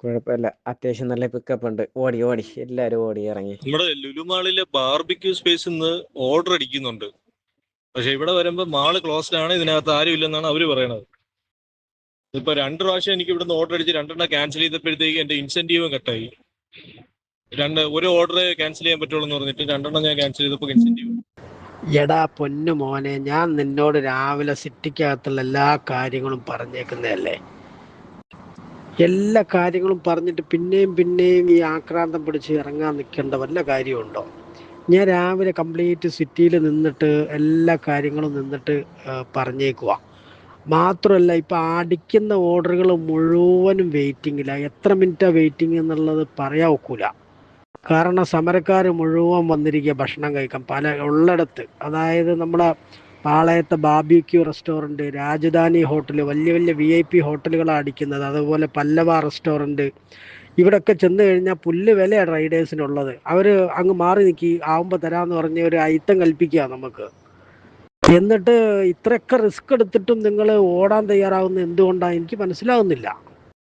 കുഴപ്പമില്ല. അത്യാവശ്യം നല്ല പിക്കപ്പ് ഉണ്ട്. ഓടി ഓടി. എല്ലാരും ഓടി ഇറങ്ങി. നമ്മുടെ ലുലുമാളിലെ ബാർബിക്യൂ സ്പേസ് ഇന്ന് ഓർഡർ അടിക്കുന്നുണ്ട്. പക്ഷെ ഇവിടെ വരുമ്പോ മാൾ ക്ലോസ്ഡ് ആണ്. ഇതിനകത്ത് ആരും ഇല്ലെന്നാണ് അവർ പറയണത്. ഇപ്പൊ രണ്ട് പ്രാവശ്യം എനിക്ക് ഇവിടുന്ന് ഓർഡർ അടിച്ച് രണ്ടെണ്ണം ക്യാൻസൽ ചെയ്തപ്പോഴത്തേക്ക് എന്റെ ഇൻസെന്റീവും കട്ടായി രണ്ട് ഒരു ഓർഡർ ക്യാൻസൽ ചെയ്യാൻ പറ്റുള്ളൂ എന്ന് പറഞ്ഞിട്ട് രണ്ടെണ്ണം ഞാൻ ക്യാൻസൽ ചെയ്തപ്പോൾ ഇൻസെന്റീവ് എടാ പൊന്നു മോനെ ഞാൻ നിന്നോട് രാവിലെ സിറ്റിക്കകത്തുള്ള എല്ലാ കാര്യങ്ങളും പറഞ്ഞേക്കുന്നതല്ലേ? എല്ലാ കാര്യങ്ങളും പറഞ്ഞിട്ട് പിന്നെയും പിന്നെയും ഈ ആക്രാന്തം പിടിച്ച് ഇറങ്ങാൻ നിൽക്കേണ്ട വല്ല കാര്യമുണ്ടോ? ഞാൻ രാവിലെ കംപ്ലീറ്റ് സിറ്റിയിൽ നിന്നിട്ട് എല്ലാ കാര്യങ്ങളും നിന്നിട്ട് പറഞ്ഞേക്കുക മാത്രമല്ല ഇപ്പം അടിക്കുന്ന ഓർഡറുകൾ മുഴുവനും വെയിറ്റിങ്ങിലാണ് എത്ര മിനിറ്റാണ് വെയിറ്റിംഗ് എന്നുള്ളത് പറയാൻ ഒക്കൂല കാരണം സമരക്കാർ മുഴുവൻ വന്നിരിക്കുക ഭക്ഷണം കഴിക്കാൻ. പല ഉള്ളിടത്ത്. അതായത് നമ്മളെ പാളയത്തെ ബാബിക്യൂ റെസ്റ്റോറന്റ് രാജധാനി ഹോട്ടൽ വലിയ വലിയ വി ഐ പി ഹോട്ടലുകളാണ് അടിക്കുന്നത്. അതുപോലെ പല്ലവ റെസ്റ്റോറന്റ്. ഇവിടൊക്കെ ചെന്ന് കഴിഞ്ഞാൽ പുല്ല് വിലയാണ് റൈഡേഴ്സിനുള്ളത്. അവർ അങ്ങ് മാറി നിൽക്കി ആവുമ്പോൾ തരാമെന്ന് പറഞ്ഞ് ഒരു അയിത്തം കൽപ്പിക്കുക നമുക്ക്. എന്നിട്ട് ഇത്രയൊക്കെ റിസ്ക് എടുത്തിട്ടും നിങ്ങൾ ഓടാൻ തയ്യാറാവുന്നത് എന്തുകൊണ്ടാണ് എനിക്ക് മനസ്സിലാവുന്നില്ല.